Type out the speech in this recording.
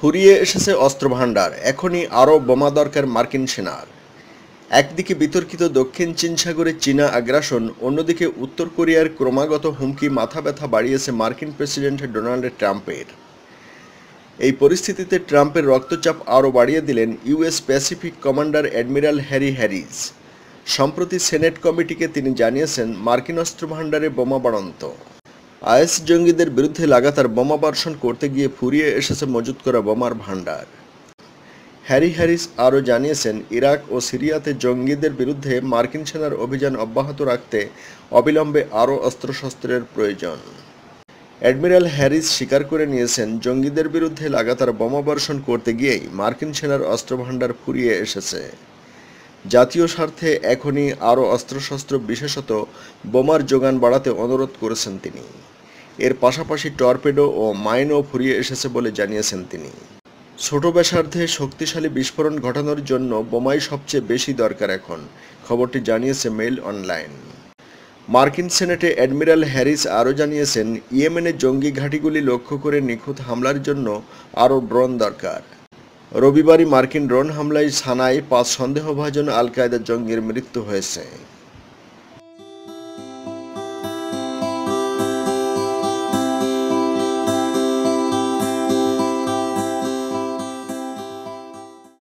ফুরিয়ে এসেছে অস্ত্রভাণ্ডার, এখনই আরও বোমা দরকার মার্কিন সেনার। একদিকে বিতর্কিত দক্ষিণ চীন সাগরে চীনা আগ্রাসন, অন্যদিকে উত্তর কোরিয়ার ক্রমাগত হুমকি মাথা ব্যথা বাড়িয়েছে মার্কিন প্রেসিডেন্ট ডোনাল্ড ট্রাম্পের। এই পরিস্থিতিতে ট্রাম্পের রক্তচাপ আরও বাড়িয়ে দিলেন US Pacific commander admiral Harry Harris. সম্প্রতি সেনেট কমিটিকে তিনি জানিয়েছেন, মার্কিন অস্ত্র ভাণ্ডারে বোমা বাড়ন্ত আইএস জঙ্গিদের বিরুদ্ধে লাগাতার বোমা বর্ষণ করতে গিয়ে ফুরিয়ে এসেছে মজুত করা বোমার ভাণ্ডার। হ্যারি হ্যারিস আরও জানিয়েছেন, ইরাক ও সিরিয়াতে জঙ্গিদের বিরুদ্ধে মার্কিন সেনার অভিযান অব্যাহত রাখতে অবিলম্বে আরও অস্ত্রশস্ত্রের প্রয়োজন। অ্যাডমিরাল হ্যারিস স্বীকার করে নিয়েছেন, জঙ্গিদের বিরুদ্ধে লাগাতার বোমা বর্ষণ করতে গিয়েই মার্কিন সেনার অস্ত্রভাণ্ডার ফুরিয়ে এসেছে। জাতীয় স্বার্থে এখনই আরও অস্ত্রশস্ত্র বিশেষত বোমার যোগান বাড়াতে অনুরোধ করেছেন তিনি। এর পাশাপাশি টর্পেডো ও মাইনও ফুরিয়ে এসেছে বলে জানিয়েছেন তিনি। ছোট ব্যাসার্ধে শক্তিশালী বিস্ফোরণ ঘটানোর জন্য বোমাই সবচেয়ে বেশি দরকার এখন, খবরটি জানিয়েছে মেইল অনলাইন। মার্কিন সেনেটে অ্যাডমিরাল হ্যারিস আরও জানিয়েছেন ইয়েমেনের জঙ্গি ঘাঁটিগুলি লক্ষ্য করে নিখুঁত হামলার জন্য আরও ড্রোন দরকার। রবিবারই মার্কিন ড্রোন হামলায় সানায় পাঁচ সন্দেহভাজন আল কায়দার জঙ্গির মৃত্যু হয়েছে।